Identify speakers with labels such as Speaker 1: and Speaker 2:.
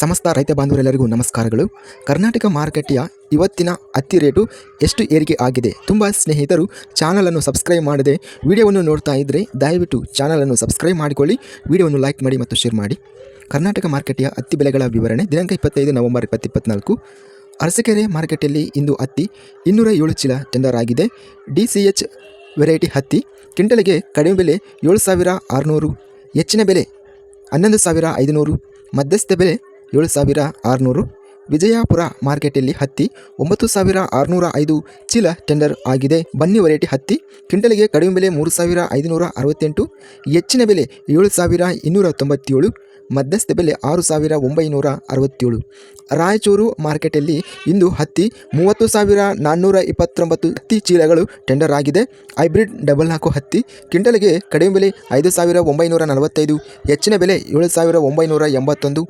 Speaker 1: ಸಮಸ್ತ ರೈತ ಬಾಂಧವರೆಲ್ಲರಿಗೂ ನಮಸ್ಕಾರಗಳು. ಕರ್ನಾಟಕ ಮಾರುಕಟ್ಟೆಯ ಇವತ್ತಿನ ಹತ್ತಿ ರೇಟು ಎಷ್ಟು ಏರಿಕೆ ಆಗಿದೆ? ತುಂಬ ಸ್ನೇಹಿತರು ಚಾನಲನ್ನು ಸಬ್ಸ್ಕ್ರೈಬ್ ಮಾಡದೆ ವಿಡಿಯೋವನ್ನು ನೋಡ್ತಾ ಇದ್ದರೆ ದಯವಿಟ್ಟು ಚಾನಲನ್ನು ಸಬ್ಸ್ಕ್ರೈಬ್ ಮಾಡಿಕೊಳ್ಳಿ, ವಿಡಿಯೋವನ್ನು ಲೈಕ್ ಮಾಡಿ ಮತ್ತು ಶೇರ್ ಮಾಡಿ. ಕರ್ನಾಟಕ ಮಾರುಕಟ್ಟೆಯ ಹತ್ತಿ ಬೆಲೆಗಳ ವಿವರಣೆ ದಿನಾಂಕ ಇಪ್ಪತ್ತೈದು ನವೆಂಬರ್ ಇಪ್ಪತ್ತಿಪ್ಪತ್ನಾಲ್ಕು ಅರಸಕೆರೆ ಮಾರುಕಟ್ಟೆಯಲ್ಲಿ ಇಂದು ಹತ್ತಿ ಇನ್ನೂರ ಏಳು ಚೀಲ ಟೆಂಡರ್ ಆಗಿದೆ. ಡಿ ಸಿ ಎಚ್ ವೆರೈಟಿ ಹತ್ತಿ ಕ್ವಿಂಟಲಿಗೆ ಕಡಿಮೆ ಬೆಲೆ ಏಳು ಸಾವಿರ ಆರುನೂರು, ಹೆಚ್ಚಿನ ಬೆಲೆ ಹನ್ನೊಂದು ಸಾವಿರ ಐದುನೂರು, ಮಧ್ಯಸ್ಥ ಬೆಲೆ ಏಳು ಸಾವಿರ ಆರುನೂರು. ವಿಜಯಪುರ ಮಾರ್ಕೆಟಲ್ಲಿ ಹತ್ತಿ ಒಂಬತ್ತು ಸಾವಿರ ಆರುನೂರ ಐದು ಚೀಲ ಟೆಂಡರ್ ಆಗಿದೆ. ಬನ್ನಿ ವೆರೈಟಿ ಹತ್ತಿ. ಕ್ವಿಂಟಲ್ಗೆ ಕಡಿಮೆ ಬೆಲೆ ಮೂರು ಸಾವಿರ ಐದುನೂರ ಅರವತ್ತೆಂಟು. ಹೆಚ್ಚಿನ ಬೆಲೆ ಏಳು ಸಾವಿರ ಇನ್ನೂರ ತೊಂಬತ್ತೇಳು. ಮಧ್ಯಸ್ಥ ಬೆಲೆ ಆರು ಸಾವಿರ ಒಂಬೈನೂರ ಅರವತ್ತೇಳು. ರಾಯಚೂರು ಮಾರ್ಕೆಟಲ್ಲಿ ಇಂದು ಹತ್ತಿ ಮೂವತ್ತು ಸಾವಿರ ನಾನ್ನೂರ ಇಪ್ಪತ್ತೊಂಬತ್ತು ಹತ್ತಿ ಚೀಲಗಳು ಟೆಂಡರ್ ಆಗಿದೆ. ಹೈಬ್ರಿಡ್ ಡಬಲ್ ನಾಲ್ಕು ಹತ್ತಿ. ಕ್ವಿಂಟಲ್ಗೆ ಕಡಿಮೆ ಬೆಲೆ ಐದು ಸಾವಿರ ಒಂಬೈನೂರ ನಲವತ್ತೈದು. ಹೆಚ್ಚಿನ ಬೆಲೆ ಏಳು ಸಾವಿರ ಒಂಬೈನೂರ ಎಂಬತ್ತೊಂದು.